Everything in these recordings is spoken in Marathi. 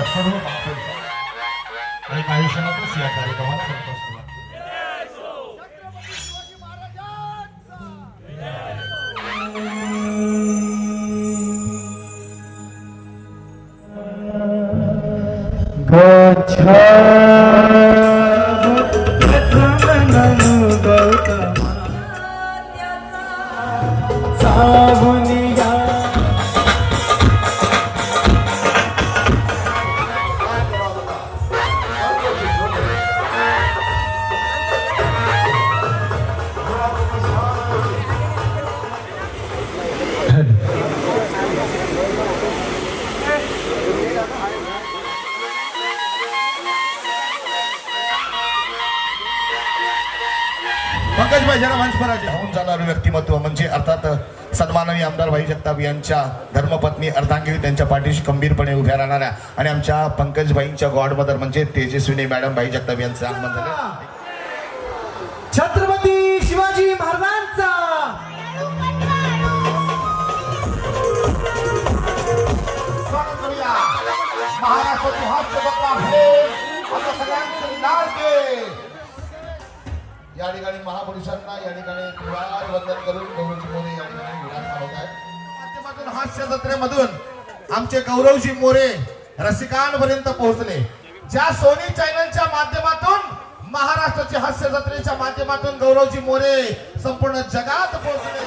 आपल्या सर्व मातेचा आणि काही क्षणातच या कार्यक्रमाला करत असतो पंकज भाई जरा मंच पर आ जाओ. होऊन जाणारं व्यक्तिमत्व म्हणजे अर्थात सन्माननीय आमदार भाई जगताप यांच्या धर्मपत्नी अर्धांगिरी त्यांच्या पाठीशी खंबीरपणे उभ्या राहणाऱ्या आणि आमच्या पंकज भाईंच्या गॉडमदर म्हणजे तेजस्विनी मॅडम भाई जगताप यांचं आगमन झालं. छत्रपती शिवाजी महाराजांचा. महाराष्ट्राची हास्य सगळ्यांचे लाडके या ठिकाणी महापुरुषांना या ठिकाणी वंदन करून गौरवजी मोरे या ठिकाणी होत आहेत. माध्यमातून हास्य जत्रेमधून आमचे गौरवजी मोरे रसिकांपर्यंत पोहोचले. ज्या सोनी चॅनलच्या माध्यमातून महाराष्ट्राच्या हास्य जत्रेच्या माध्यमातून गौरवजी मोरे संपूर्ण जगात पोहोचले.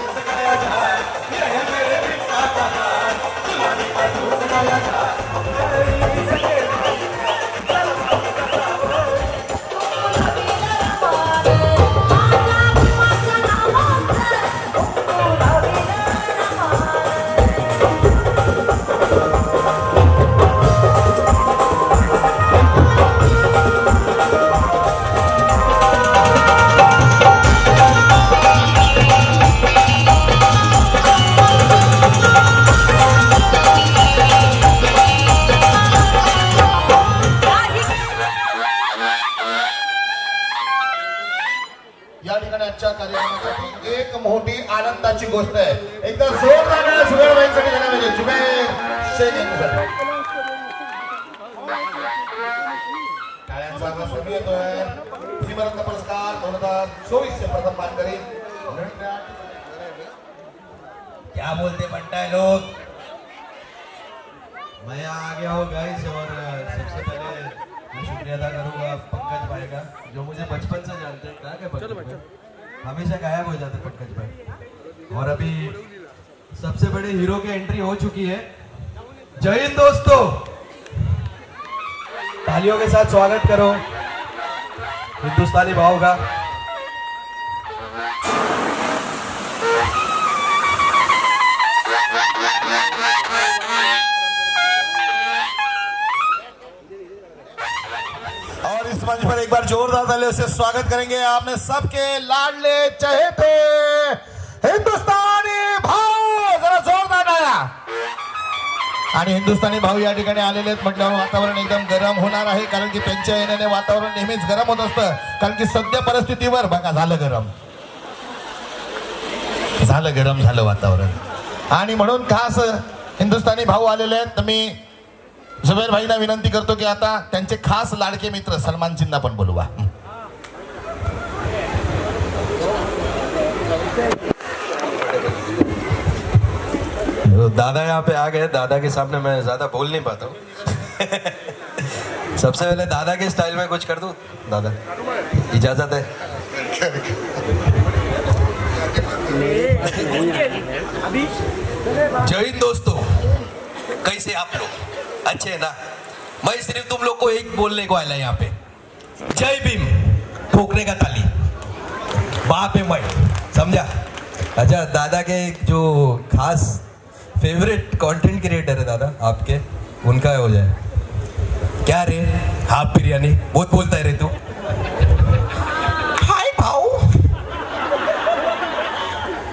आनंदाची गोष्ट आहे. एकदा झाला पाहिजे. जुबेर शेख यांच्यासाठी. टाळ्यांचा आवाज कमी येतोय. श्रीमंत पुरस्कार दोन हजार चोवीस चे प्रथम मानकरी क्या बोलते है लोग मैं आ गया हूँ गाइस और सबसे पहले मैं शुक्रिया अदा करूंगा पंकज भाई का जो मुझे बचपन से जानते हैं। कहाँ के हमेशा गायब हो जाते पंकज भाई। और अभी सबसे बड़े हीरो की एंट्री हो चुकी है। जय हिंद दोस्तों। तालियों के साथ स्वागत करो। हिंदुस्तानी भाव का। और इस मंच पर एक बार जोरदार तालियों से स्वागत करेंगे आपने सबके लाडले चहेते। हिंदुस्तानी भाऊ जरा जोरदार आया आणि हिंदुस्थानी भाऊ या ठिकाणी आलेले आहेत. म्हटल्यावर वातावरण एकदम गरम होणार आहे कारण की त्यांच्या येण्याने वातावरण नेहमीच गरम होत असतं. कारण की सध्या परिस्थितीवर बघा झालं गरम. झालं गरम झालं वातावरण. आणि म्हणून खास हिंदुस्थानी भाऊ आलेले आहेत. तर मी जुबेर भाईना विनंती करतो की आता त्यांचे खास लाडके मित्र सलमानजींना पण बोलवा. दादा यहाँ पे आ गए, दादा के सामने मैं ज़्यादा बोल नहीं पाता हूँ। सबसे पहले दादा के स्टाइल में कुछ कर दूँ? दादा, इजाज़त है? जय हिंद दोस्तों, कैसे आप लोग? अच्छे है ना? मैं सिर्फ़ तुम लोग को एक बोलने को आया यहाँ पे। जय भीम ठोकने का ताली वहाँ पे मैं, समझा? अच्छा दादा के जो खास फेवरेट कंटेंट क्रिएटर है दादा आपके? उनका हो जाए। क्या रे? हाफ़ बिरयानी। बहुत बोलता है रे तू। हाय भाऊ।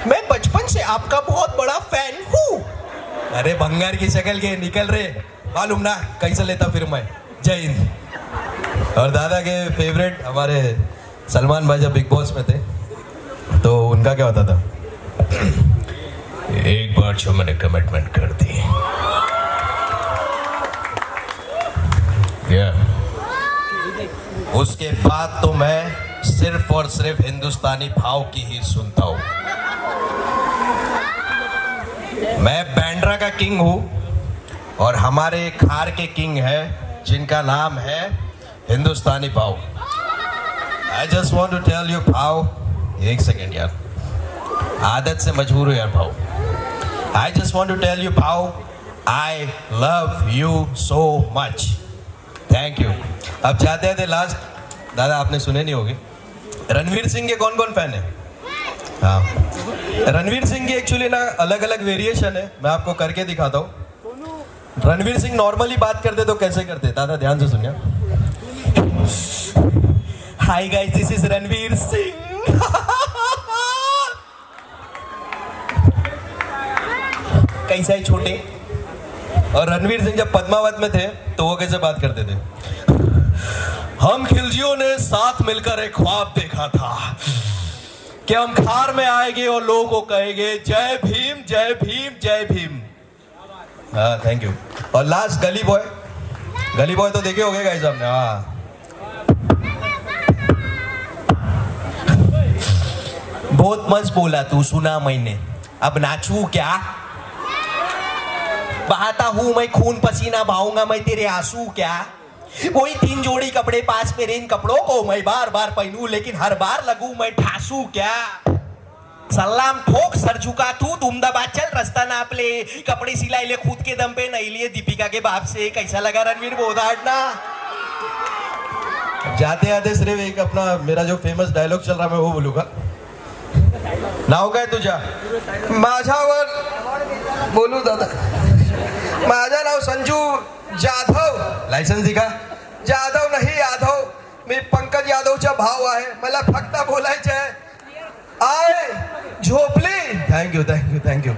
मैं बचपन से आपका बहुत बड़ा फ़ैन हूँ। अरे भंगार की शक्ल के निकल रे। मालूम ना कैसे लेता फिर मैं। जय हिंद। और दादा के फेवरेट हमारे सलमान भाई जब बिग बॉस में थे तो उनका क्या होता था? एक बार जो मैंने कमिटमेंट कर दी। Yeah. उसके बाद तो मैं सिर्फ़ और सिर्फ़ हिंदुस्तानी भाव की ही सुनता हूँ। मैं बैंड्रा का किंग हूँ और हमारे खार के किंग है, जिनका नाम है Hindustani Bhau. I just want to tell you Bhau. एक सेकेंड यार। आदत से मजबूर हो यार Bhau. I just want to tell you Bhau I love you so much thank you अब जाते हैं लास्ट दादा, आपने सुने नहीं होगे। रणवीर सिंह के कौन कौन फ़ैन है? हाँ। रणवीर सिंह की एक्चुअली ना अलग अलग वेरिएशन है। मैं आपको करके दिखाता हूँ। रणवीर सिंह नॉर्मली बात करते तो कैसे करते? दादा, ध्यान से सुनिए। Hi guys this is Ranveer Singh. कैसा है छोटे। और रणवीर सिंह जब पद्मावत में थे तो वो कैसे बात करते थे? हम खिलजियों ने साथ मिलकर एक ख्वाब देखा था। कि हम खार में आएँगे और लोगों को कहेंगे, जय भीम जय भीम जय भीम। हाँ थैंक यू और last Gully Boy Gully Boy तो देखे होगे गाइस आपने हाँ। बहुत मस्त बोला तू, सुना मैंने। अब नाचू क्या? बहाता हूँ मैं खून पसीना बहाऊँगा मैं तेरे आँसू क्या? वही तीन जोड़ी कपड़े पास मेरे इन कपड़ों को मैं बार बार पहनूं लेकिन हर बार लगू मैं ठासू क्या? सलाम ठोक सर झुका तू तुमदाबाद चल रास्ता नाप ले। कपड़े सिलाई ले खुद के दम पे नहीं लिए दीपिका के बाप से। कैसा लगा रणवीर बोधाड़ना जाते आते सिर्फ़ एक अपना मेरा जो फ़ेमस डायलॉग चल रहा मैं वो बोलूँगा। नाव काय तुझ्या माझ्यावर बोलू दादा। माझं नाव संजू जाधव। लायसन्स दिखा। जाधव नाही यादव। मी पंकज यादवचा भाव आहे. मला फक्त बोलायचं आहे आय झोपली. Thank you thank you thank you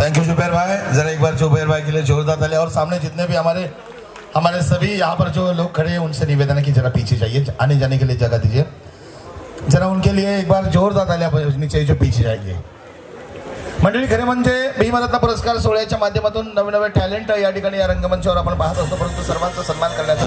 thank you Zubair भाई. जरा एक बार जुबैर भाई के लिए जोरदार तालियाँ। और सामने जितने भी हमारे हमारे सभी यहाँ पर जो लोग खड़े हैं उनसे निवेदन है कि जरा पीछे जाइए आने जाने के लिए जगह दीजिए। जरा उनके लिए एक बार जोरदार तालियाँ बजनी चाहिए जो पीछे जाएँगे। मंडळी खरे म्हणजे भीमरत्न पुरस्कार सोहळ्याच्या माध्यमातून नवे नवे टॅलेंट या ठिकाणी या रंगमंचावर आपण पाहत असतो परंतु सर्वांचा सन्मान करण्याचं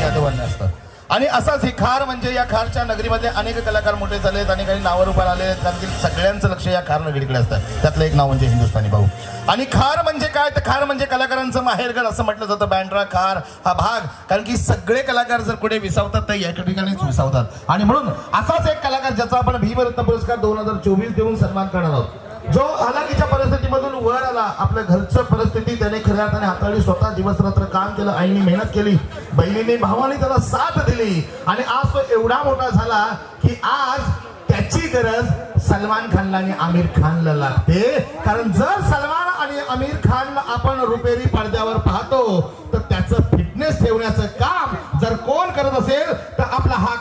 यादवांना असतात. आणि असाच ही खार म्हणजे या खारच्या नगरीमध्ये अनेक कलाकार मोठे झाले आहेत आणि काही नावारूपाला आले आहेत. कारण की सगळ्यांचं लक्ष या खार नगरीकडे असतं. त्यातलं एक नाव म्हणजे हिंदुस्थानी भाऊ. आणि खार म्हणजे काय? तर खार म्हणजे कलाकारांचं माहेरगड असं म्हटलं जातं. बँड्रा खार हा भाग. कारण की सगळे कलाकार जर कुठे विसावतात तर या ठिकाणीच विसावतात. आणि म्हणून असाच एक कलाकार ज्याचा आपण भीमरत्न पुरस्कार दोन हजार चोवीस देऊन सन्मान करणार आहोत. जो हलाकीच्या परिस्थितीमधून वर आला आपल्या घरचं परिस्थिती त्याने खऱ्या अर्थाने हाताळली. स्वतः दिवस रात्र काम केलं आईने मेहनत केली बहिणीने भावाने त्याला साथ दिली. आणि आज तो एवढा मोठा झाला की आज त्याची गरज सलमान खानला आणि आमिर खानला लागते. कारण जर सलमान आणि आमिर खानला आपण रुपेरी पडद्यावर पाहतो तर त्याचं फिटनेस ठेवण्याचं काम जर कोण करत असेल तर आपला हा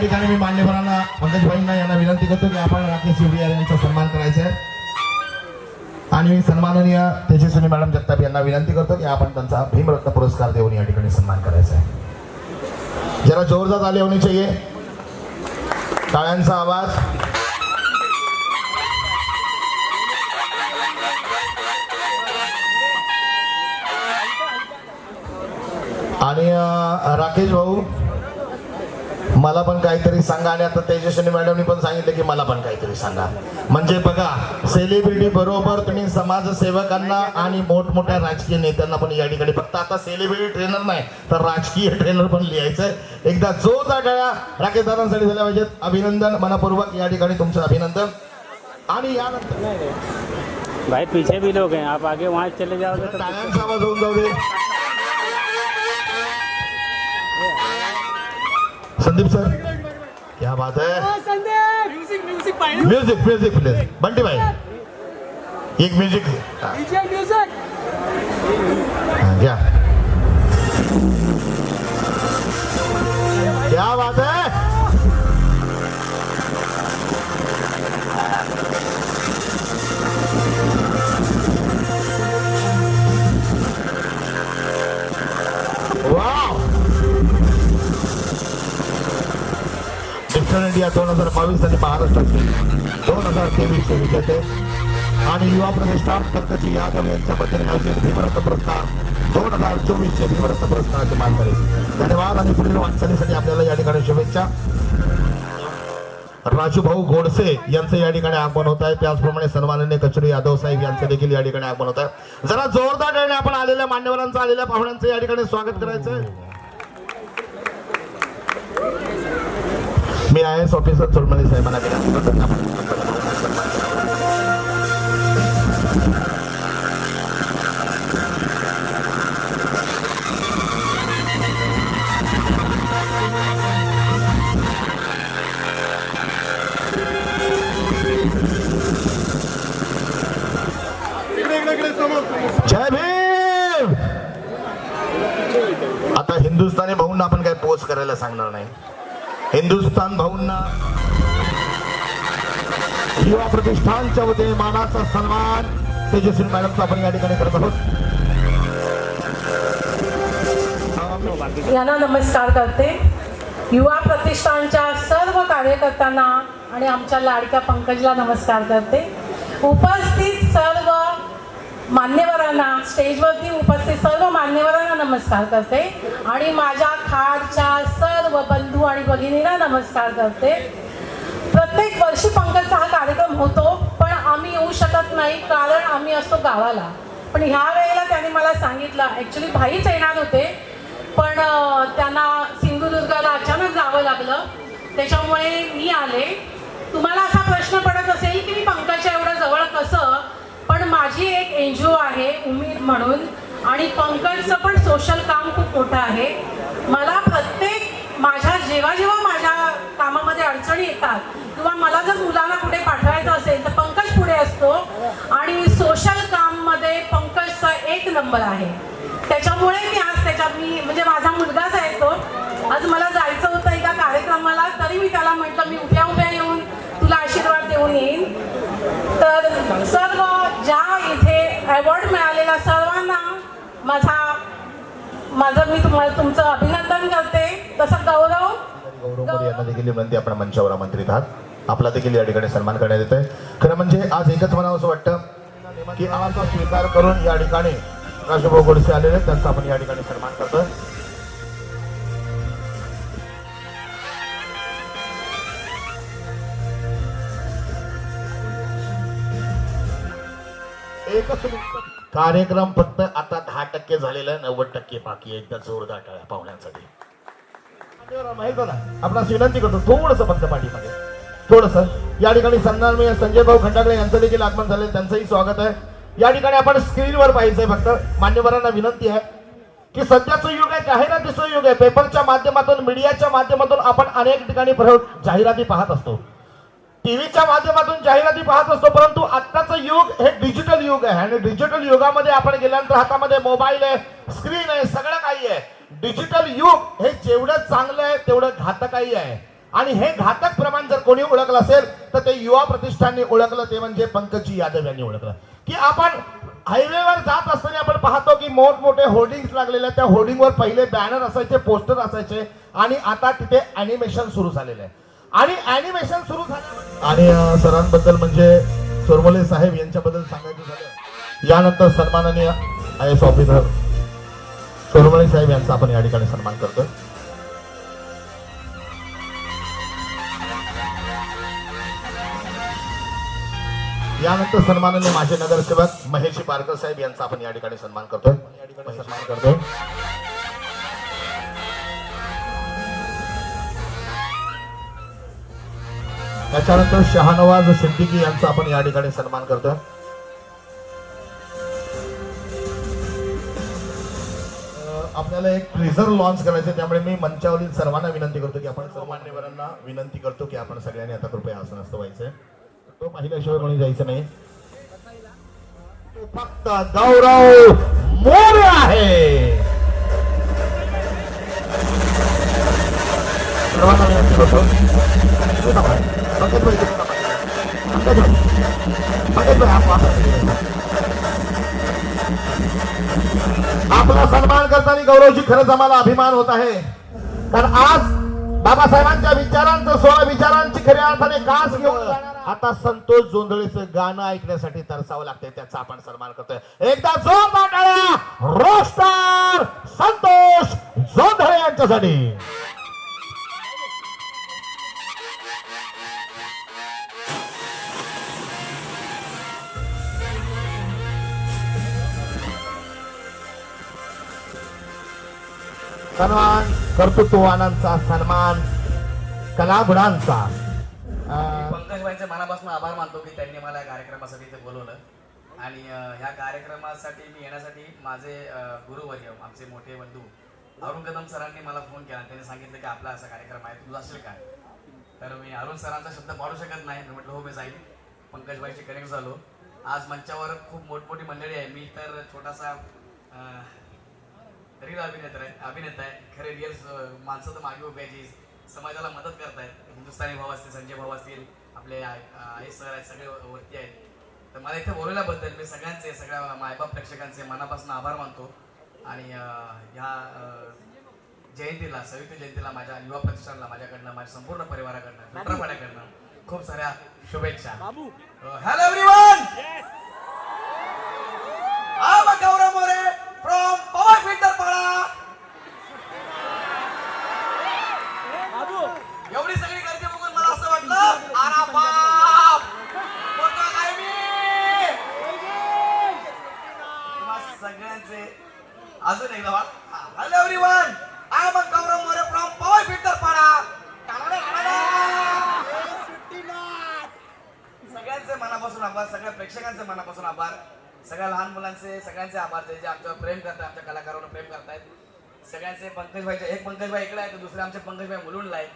ठिकाणी मी मान्यवरांना पंकजभाईंना यांना विनंती करतो की आपण राकेश उडियार यांचा सन्मान करायचा आहे. आणि सन्माननीय तेजस्विनी मॅडम जगताप यांना विनंती करतो की आपण त्यांचा भीमरत्न पुरस्कार देऊन या ठिकाणी सन्मान करायचा आहे. जरा जोरदार आले होणे चाहिए. टाळ्यांचा आवाज. आणि राकेश भाऊ मला पण काहीतरी सांगा आणि आता तेजस्विनी मॅडमनी पण सांगितलं की मला पण काहीतरी सांगा. म्हणजे बघा सेलिब्रिटी बरोबर तुम्ही समाजसेवकांना आणि मोठमोठ्या राजकीय नेत्यांना पण या ठिकाणी फक्त आता सेलिब्रिटी ट्रेनर नाही तर राजकीय ट्रेनर पण लिहायचंय. एकदा जोरदार टाळ्या राकेश दादांसाठी झाल्या पाहिजेत. अभिनंदन मनापूर्वक या ठिकाणी तुमचं अभिनंदन. आणि यानंतर भाई पीछे भी लोग हैं आप आगे वहाँ चले जाओगे तो टाळ्यांचा आवाज होऊन जाऊ दे. संदीप सर क्या बात है? म्युझिक म्युझिक पाहिजे म्युझिक म्युझिक प्लीज बंटी भाई एक म्युझिक हा, म्युझिक घ्या क्या बात है? इंडिया दोन हजार बावीस आणि महाराष्ट्राचे दोन हजार तेवीसचे विजेते आणि युवा प्रतिष्ठान पंकजी यादव यांच्या आयोजित भीमरत्न पुरस्कार दोन हजार चोवीसचे भीमरत्न पुरस्काराचे मानकरी धन्यवाद आणि पुढील वाटचालीसाठी आपल्याला या ठिकाणी शुभेच्छा. राजूभाऊ गोडसे यांचं या ठिकाणी आगमन होत आहे. त्याचप्रमाणे सन्माननीय कचुरी यादव साहेब यांचं देखील या ठिकाणी आगमन होत आहे. जरा जोरदार आपण आलेल्या मान्यवरांचं आलेल्या पाहुण्यांचं या ठिकाणी स्वागत करायचं मी आय एस ऑफिसर चोरमले साहेबांना विनंती आता हिंदुस्थानी भाऊंना आपण काय पोच करायला सांगणार नाही. हिंदुस्थान भाऊंना युवा प्रतिष्ठानच्या वतीने मानाचा सन्मान तेजस्वी मॅडमचा आपण या ठिकाणी करत आहोत. यांना नमस्कार करते. युवा प्रतिष्ठानच्या सर्व कार्यकर्त्यांना आणि आमच्या लाडक्या पंकजला नमस्कार करते. उपस्थित सर्व मान्यवरांना स्टेजवरती उपस्थित सर्व मान्यवरांना नमस्कार करते आणि माझ्या खाडच्या सर्व बंधू आणि भगिनींना नमस्कार करते. प्रत्येक वर्षी पंकजचा हा कार्यक्रम होतो पण आम्ही येऊ शकत नाही कारण आम्ही असतो गावाला. पण ह्या वेळेला त्यांनी मला सांगितलं ॲक्च्युली भाईच येणार होते पण त्यांना सिंधुदुर्गाला अचानक जावं लागलं. त्याच्यामुळे मी आले. तुम्हाला असा प्रश्न पडत असेल की मी पंकजच्या एवढं जवळ कसं पण माझी एक एन जी ओ आहे उमेद म्हणून. आणि पंकजचं पण सोशल काम खूप मोठं आहे. मला प्रत्येक माझ्या जेव्हा जेव्हा माझ्या कामामध्ये अडचणी येतात किंवा मला जर मुलांना कुठे पाठवायचं असेल तर पंकज पुढे असतो. आणि सोशल काममध्ये पंकजचा एक नंबर आहे. त्याच्यामुळे मी आज त्याच्यात मी म्हणजे माझा मुलगाच आहे तो आज मला जायचं होतं एका कार्यक्रमाला तरी मी त्याला म्हटलं मी उभ्या उभ्या येऊन तुला आशीर्वाद देऊन येईन. तर सर्व ज्या इथे अवॉर्ड मिळालेल्या सर्वांना माझा माझं मी तुम्हाला तुमचं अभिनंदन करते. तसं गौरव यांना देखील विनंती आपण मंचावर आमंत्रित आहात. आपला देखील या ठिकाणी सन्मान करण्यात येत आहे खरं म्हणजे आज एकच म्हणावं असं वाटतं की आज स्वीकार करून या ठिकाणी राजभाऊ गोडसे आलेले त्यांचा आपण या ठिकाणी सन्मान करतोय. एकच मिनिट. कार्यक्रम फक्त आता दहा टक्के झालेला आहे नव्वद टक्के बाकी एकदा जोरदार टाळ्या पाहुण्यांसाठी. आपणास विनंती करतो थोडस फक्त पाठीमागे. थोडस. या ठिकाणी सन्माननीय संजय भाऊ खंडागळे यांचं देखील आगमन झाले त्यांचंही स्वागत आहे. या ठिकाणी आपण स्क्रीनवर पाहिजे फक्त. मान्यवरांना विनंती आहे की सध्याचं युग आहे जाहिरातीचं युग आहे. पेपरच्या माध्यमातून मीडियाच्या माध्यमातून आपण अनेक ठिकाणी जाहिराती पाहत असतो. टीव्हीच्या माध्यमातून जाहिराती पाहत असतो परंतु आत्ताचं युग हे डिजिटल युग आहे. आणि डिजिटल युगामध्ये आपण गेल्यानंतर हातामध्ये मोबाईल आहे स्क्रीन आहे सगळं काही आहे. डिजिटल युग हे जेवढं चांगलं आहे तेवढं घातकही आहे. आणि हे घातक प्रमाण जर कोणी ओळखलं असेल तर ते युवा प्रतिष्ठानने ओळखलं ते म्हणजे पंकजी यादव यांनी ओळखलं. की आपण हायवेवर जात असताना आपण पाहतो की मोठमोठे होर्डिंग्स लागलेले आहेत. त्या होर्डिंगवर पहिले बॅनर असायचे पोस्टर असायचे. आणि आता तिथे अॅनिमेशन सुरू झालेलं आहे. आणि अॅनिमेशन सुरू झालं आणि सरांबद्दल म्हणजे सोरमोले साहेब यांच्याबद्दल सांगायचं झालं यानंतर सन्माननीय आय एस ऑफिसर सोरमोले साहेब यांचा आपण या ठिकाणी सन्मान करतोय. यानंतर सन्माननीय माझे नगरसेवक महेश पारकर साहेब यांचा आपण या ठिकाणी सन्मान करतोय. या ठिकाणी सन्मान करतोय त्याच्यानंतर शहानवाज सिद्दीकी यांचा आपण या ठिकाणी सन्मान करतोय. आपल्याला एक ट्रेझर लॉन्च करायचं आहे, त्यामुळे मी मंचावरील सर्वांना विनंती करतो की आपण सर्व मान्यवरांना विनंती करतो की आपण सगळ्यांनी आता कृपया आसनस्थ व्हायचंय. तो पाहिल्याशिवाय कोणी जायचं नाही. तो फक्त गौरव मोरे आहे. सर्वांना विनंती करतो तू थांबा. पंकज भाई, आपला सन्मान करताना गौरवजी खरंच आम्हाला अभिमान होत आहे कारण आज बाबासाहेबांच्या विचारांचं सोळा विचारांची खऱ्या अर्थाने कास घेऊन आता संतोष जोंधळेचं गाणं ऐकण्यासाठी तरसावं लागते त्याचा आपण सन्मान करतोय एकदा जोरदार टाळ्या रोस्टार संतोष जोंधळे यांच्यासाठी सन्मान कर्तृत्ववानांचा सन्मान कलागुणांचा. पंकजबाईंचे मनापासून आभार मानतो की त्यांनी मला या कार्यक्रमासाठी इथे बोलवलं. आणि ह्या कार्यक्रमासाठी मी येण्यासाठी माझे गुरुवर्य आमचे मोठे बंधू अरुण कदम सरांनी मला फोन केला. त्यांनी सांगितलं की आपला असा कार्यक्रम आहे तू जाशील काय? तर मी अरुण सरांचा शब्द पाडू शकत नाही. मी म्हटलं हो मी जाईल पंकजबाईशी कनेक्ट झालो. आज मंचावर खूप मोठमोठी मंडळी आहे. मी तर छोटासा रील अभिनेता आहे अभिनेता आहे. खरे रिअल माणसं तर मागे उभी जी समाजाला मदत करतायत. हिंदुस्थानी भाऊ असतील संजय भाऊ असतील आपले आई सर आहेत सगळे वरती आहेत. तर मला इथे बोलवल्याबद्दल मी सगळ्यांचे सगळ्या मायबाप प्रेक्षकांचे मनापासून आभार मानतो. आणि ह्या जयंतीला सविता जयंतीला माझ्या युवा प्रतिष्ठानला माझ्याकडनं माझ्या संपूर्ण परिवाराकडनं मित्रपाड्याकडनं खूप साऱ्या शुभेच्छा. Hello everyone I'm a Gaurav More from Power Filter Pala. एवढी सगळी गर्दी बघून मला असं वाटलं आरा बाप बोलतो काय मी तुम्हा सगळ्यांचे अजून एकदा hello everyone I am Gaurav More from power filter Pada सगळ्यांचे मनापासून आभार सगळ्या प्रेक्षकांचे मनापासून आभार. सगळ्या लहान मुलांचे सगळ्यांचे आभार जे जे आमच्यावर प्रेम करतात आमच्या कलाकारांवर प्रेम करतायत. सगळ्यांचे पंकजभाईचे एक पंकजभाई इकडे आहे तर दुसरे आमचे पंकजभाई मुलुंडला आहे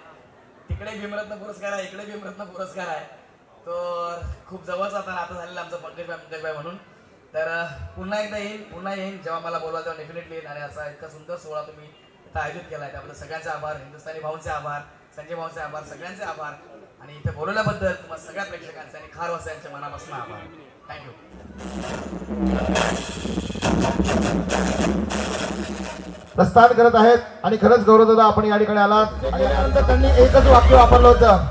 तिकडे भीमरत्न पुरस्कार आहे इकडे भीमरत्न पुरस्कार आहे. तर खूप जवळचा आता नातं झालेलं आमचं पंकजभाई पंकजभाई म्हणून. तर पुन्हा एकदा येईन पुन्हा येईन. जेव्हा मला बोलवा तेव्हा डेफिनेटली येईन. आणि असा इतका सुंदर सोहळा तुम्ही इथं आयोजित केला आहे त्याबद्दल सगळ्यांचे आभार. हिंदुस्थानी भाऊंचे आभार संजय भाऊंचे आभार सगळ्यांचे आभार. आणि इथे बोलवल्याबद्दल तुम्हाला सगळ्या प्रेक्षकांचे आणि खार यांच्या मनापासून आभार. थँक्यू प्रस्थान करत आहेत आणि खरंच गौरवदादा आपण या ठिकाणी आलात. आणि यानंतर त्यांनी एकच वाक्य वापरलं होतं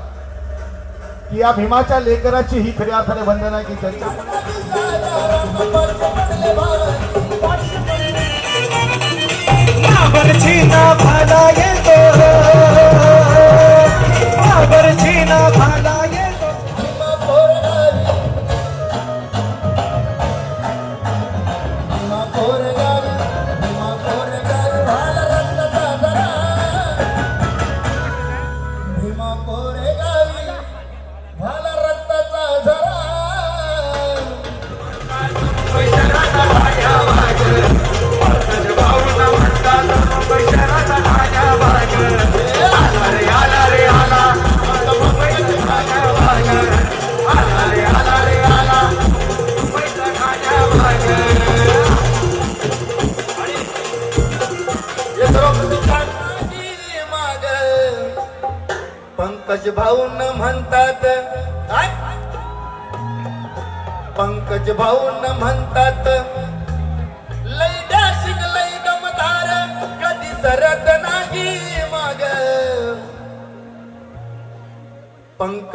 की या भीमाच्या लेकराची ही खऱ्या अर्थाने वंदना आहे की त्यांच्या না ভাড়া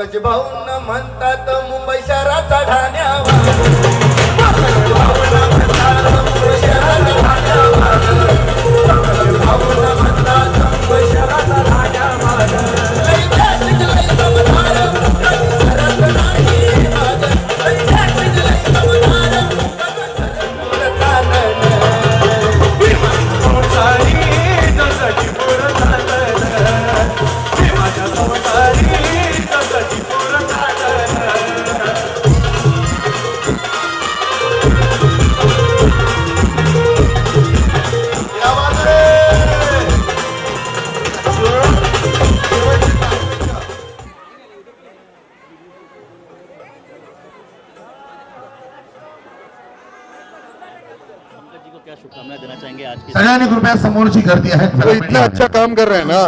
पंकज भाऊन म्हणतात कृपया समोरची गर्दी आहे वो इतना अच्छा काम कर रहे हैं ना।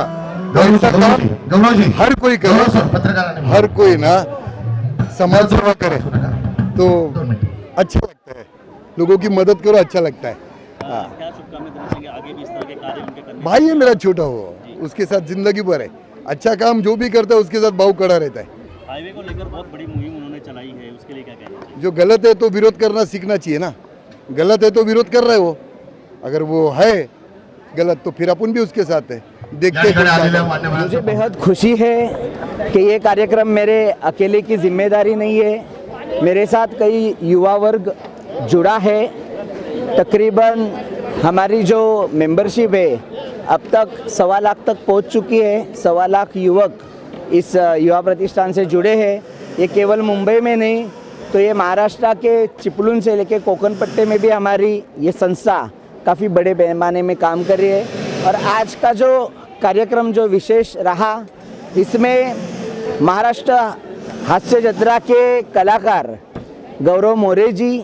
गौरव ऐसा काम जी, गौरव जी। हर कोई करे। हर कोई ना समाज सेवा करे। तो अच्छा लगता है। लोगों की मदद करो अच्छा लगता है। हाँ। क्या शुभकामनाएँ देना चाहेंगे? आगे भी इस तरह के कार्य उनके करने भाई है मेरा छोटा हो उसके साथ ज़िंदगी भर है। अच्छा काम जो भी करता है उसके साथ भाव कड़ा रहता है। हाईवे को लेकर बहुत बड़ी मुहिम उन्होंने चलाई है। उसके लिए क्या कहना जो गलत है तो विरोध करना सीखना चाहिए ना। गलत है तो विरोध कर रहा है। वो अगर वो है गलत तो फिर अपन भी उसके साथ है। देखते हैं मुझे बेहद खुशी है कि ये कार्यक्रम मेरे अकेले की ज़िम्मेदारी नहीं है। मेरे साथ कई युवा वर्ग जुड़ा है। तकरीबन हमारी जो मेंबरशिप है अब तक सवा लाख तक पहुँच चुकी है। सवा लाख युवक इस युवा प्रतिष्ठान से जुड़े हैं। ये केवल मुंबई में नहीं तो ये महाराष्ट्र के चिपलून से लेके कोकण पट्टे में भी हमारी ये संस्था काफ़ी बड़े पैमाने में काम कर रही है। और आज का जो कार्यक्रम जो विशेष रहा इसमें महाराष्ट्र हास्य जत्रा के कलाकार गौरव मोरे जी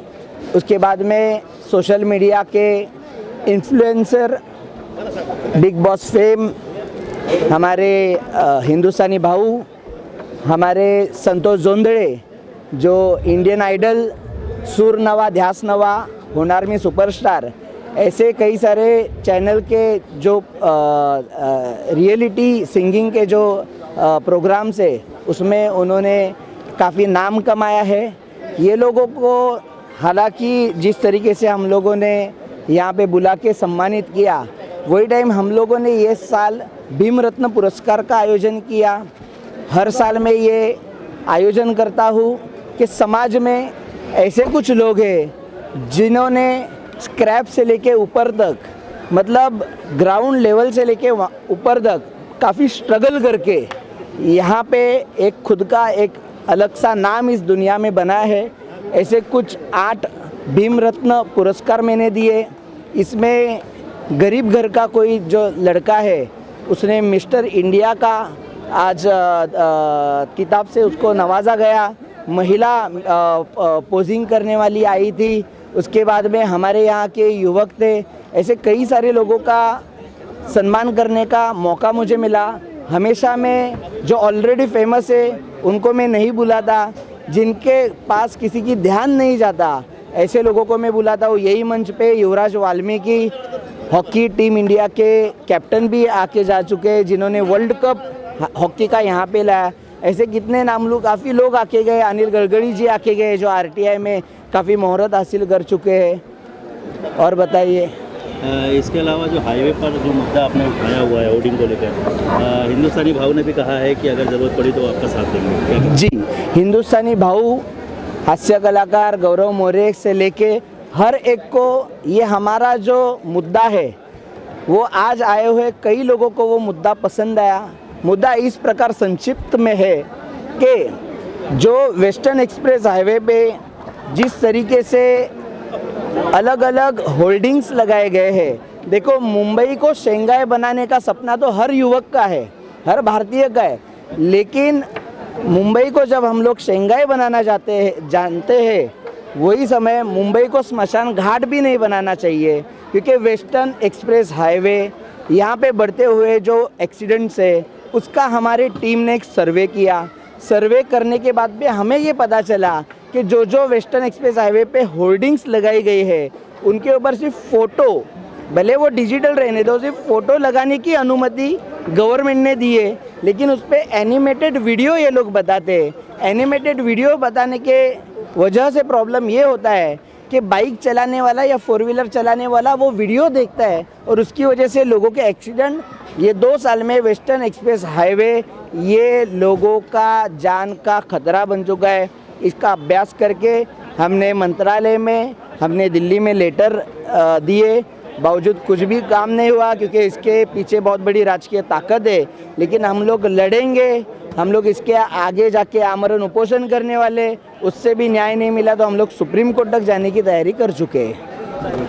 उसके बाद में सोशल मीडिया के इन्फ्लुएंसर बिग बॉस फेम हमारे हिंदुस्तानी भाऊ हमारे संतोष जोंदड़े जो इंडियन आइडल सुर नवा ध्यास नवा होनार में सुपरस्टार ऐसे कई सारे चैनल के जो रियलिटी सिंगिंग के जो प्रोग्राम्स है, उसमें उन्होंने काफ़ी नाम कमाया है। ये लोगों को हालाँकि जिस तरीके से हम लोगों ने यहाँ पे बुला के सम्मानित किया, वही टाइम हम लोगों ने ये साल भीम रत्न पुरस्कार का आयोजन किया। हर साल में ये आयोजन करता हूँ कि समाज में ऐसे कुछ लोग हैं जिन्होंने स्क्रैप से लेके ऊपर तक मतलब ग्राउंड लेवल से लेके ऊपर तक, काफ़ी स्ट्रगल करके यहाँ पे एक खुद का एक अलग सा नाम इस दुनिया में बना है। ऐसे कुछ आठ भीम रत्न पुरस्कार मैंने दिए। इसमें गरीब घर का कोई जो लड़का है, उसने मिस्टर इंडिया का आज किताब से उसको नवाजा गया। महिला पोजिंग करने वाली आई थी। उसके बाद में हमारे यहाँ के युवक थे। ऐसे कई सारे लोगों का सम्मान करने का मौका मुझे मिला। हमेशा मैं जो ऑलरेडी फ़ेमस है, उनको मैं नहीं बुलाता। जिनके पास किसी की ध्यान नहीं जाता, ऐसे लोगों को मैं बुलाता हूँ। यही मंच पे Yuvraj Valmiki hockey team India के कैप्टन भी आके जा चुके हैं, जिन्होंने वर्ल्ड कप हॉकी का यहाँ पे लाया। ऐसे कितने नाम लोग काफ़ी लोग आके गए अनिल गडकरी जी आके गए जो आरटीआई में काफ़ी मोहरत हासिल कर चुके हैं। और बताइए। इसके अलावा जो हाईवे पर जो मुद्दा आपने उठाया हुआ है होर्डिंग को लेकर हिंदुस्तानी भाव ने भी कहा है कि अगर ज़रूरत पड़ी तो आपका साथ देंगे। जी हिंदुस्तानी भाऊ हास्य कलाकार गौरव मौर्य से लेके हर एक को ये हमारा जो मुद्दा है वो आज आए हुए कई लोगों को वो मुद्दा पसंद आया। मुद्दा इस प्रकार संक्षिप्त में है कि जो वेस्टर्न एक्सप्रेस हाईवे पे जिस तरीके से अलग अलग होल्डिंग्स लगाए गए हैं, देखो मुंबई को शेंगाई बनाने का सपना तो हर युवक का है, हर भारतीय का है, लेकिन मुंबई को जब हम लोग शेंगाई बनाना जाते हैं, जानते हैं, वही समय मुंबई को स्मशान घाट भी नहीं बनाना चाहिए, क्योंकि वेस्टर्न एक्सप्रेस हाईवे यहाँ पे बढ़ते हुए जो एक्सीडेंट्स है उसका हमारी टीम ने एक सर्वे किया। सर्वे करने के बाद भी हमें ये पता चला कि जो जो वेस्टर्न एक्सप्रेस हाईवे पे होर्डिंग्स लगाई गई है, उनके ऊपर सिर्फ़ फ़ोटो भले वो डिजिटल रहने दो, सिर्फ़ फ़ोटो लगाने की अनुमति गवर्नमेंट ने दी है, लेकिन उस पर एनिमेटेड वीडियो ये लोग बताते हैं। एनिमेटेड वीडियो बताने के वजह से प्रॉब्लम ये होता है कि बाइक चलाने वाला या फोर व्हीलर चलाने वाला वो वीडियो देखता है और उसकी वजह से लोगों के एक्सीडेंट, ये दो साल में वेस्टर्न एक्सप्रेस हाईवे, ये लोगों का जान का खतरा बन चुका है। इसका अभ्यास करके हमने मंत्रालय में, हमने दिल्ली में लेटर दिए। बावजूद कुछ भी काम नहीं हुआ, क्योंकि इसके पीछे बहुत बड़ी राजकीय ताकत है। लेकिन हम लोग लड़ेंगे हम लोग इसके आगे जाके आमरण उपोषण करने वाले उससे भी न्याय नहीं मिला तो हम लोग सुप्रीम कोर्ट तक जाने की तैयारी कर चुके हैं।